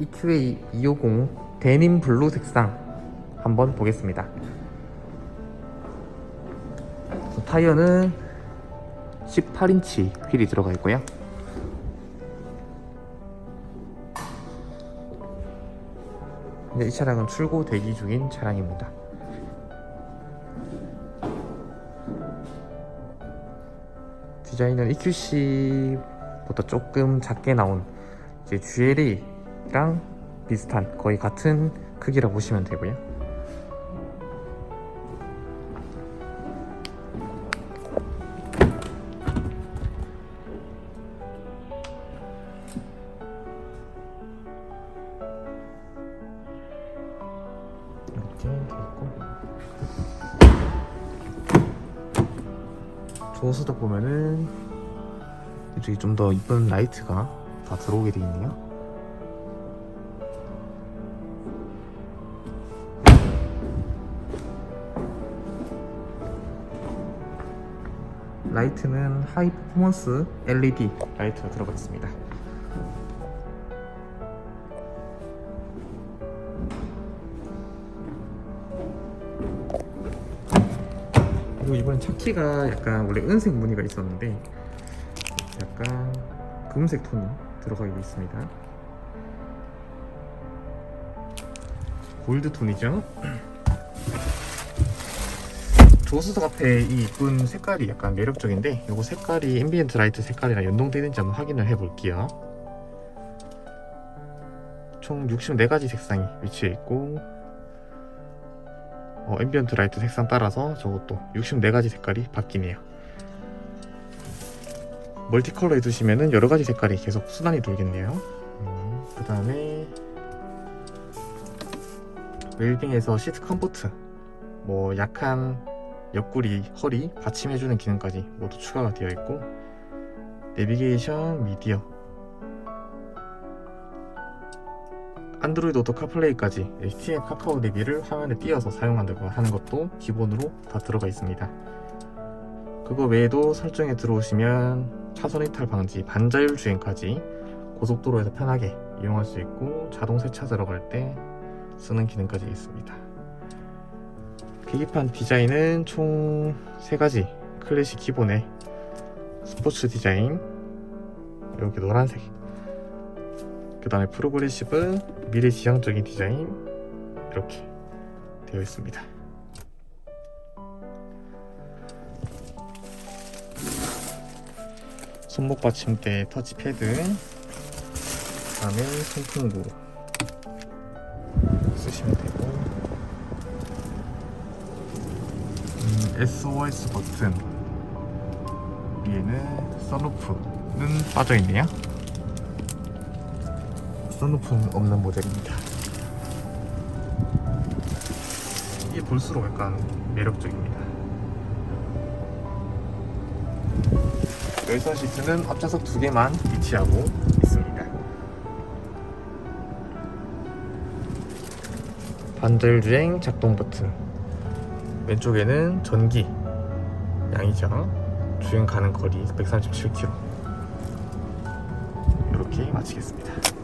EQA 250 데님 블루 색상 한번 보겠습니다. 타이어는 18인치 휠이 들어가 있고요. 근데 이 차량은 출고 대기 중인 차량입니다. 디자인은 EQC보다 조금 작게 나온 이제 GLA 랑 비슷한 거의 같은 크기라 보시면 되고요. 이렇게 돼 있고 조수도 보면은 이쪽이 좀더 이쁜 라이트가 다 들어오게 돼 있네요. 라이트는 하이 퍼포먼스 LED 라이트가 들어가 있습니다. 그리고 이번엔 차키가 약간 원래 은색 무늬가 있었는데 약간 금색 톤이 들어가게 돼 있습니다. 골드 톤이죠. 조수석 앞에 이 이쁜 색깔이 약간 매력적인데 이거 색깔이 앰비언트 라이트 색깔이랑 연동되는지 한번 확인을 해볼게요. 총 64가지 색상이 위치해 있고 어, 앰비언트 라이트 색상 따라서 저것도 64가지 색깔이 바뀌네요. 멀티컬러 해두시면은 여러가지 색깔이 계속 수단이 돌겠네요. 그 다음에 웰빙에서 시트 컴포트 뭐 약한 옆구리, 허리 받침해주는 기능까지 모두 추가가 되어 있고 내비게이션, 미디어 안드로이드 오토 카플레이까지 HTML 카카오 내비를 화면에 띄어서 사용한다고 하는 것도 기본으로 다 들어가 있습니다. 그거 외에도 설정에 들어오시면 차선 이탈 방지, 반자율 주행까지 고속도로에서 편하게 이용할 수 있고 자동 세차 들어갈 때 쓰는 기능까지 있습니다. 계기판 디자인은 총 3가지. 클래식 기본에 스포츠 디자인. 여기 노란색. 그 다음에 프로그레시브 미래지향적인 디자인. 이렇게 되어 있습니다. 손목 받침대 터치패드. 그 다음에 손풍구 SOS 버튼 위에는 선루프는 빠져있네요. 선루프는 없는 모델입니다. 이게 볼수록 약간 매력적입니다. 열선 시트는 앞좌석 두 개만 위치하고 있습니다. 반절 주행 작동 버튼 왼쪽에는 전기 양이죠. 주행 가는 거리 137km 이렇게 마치겠습니다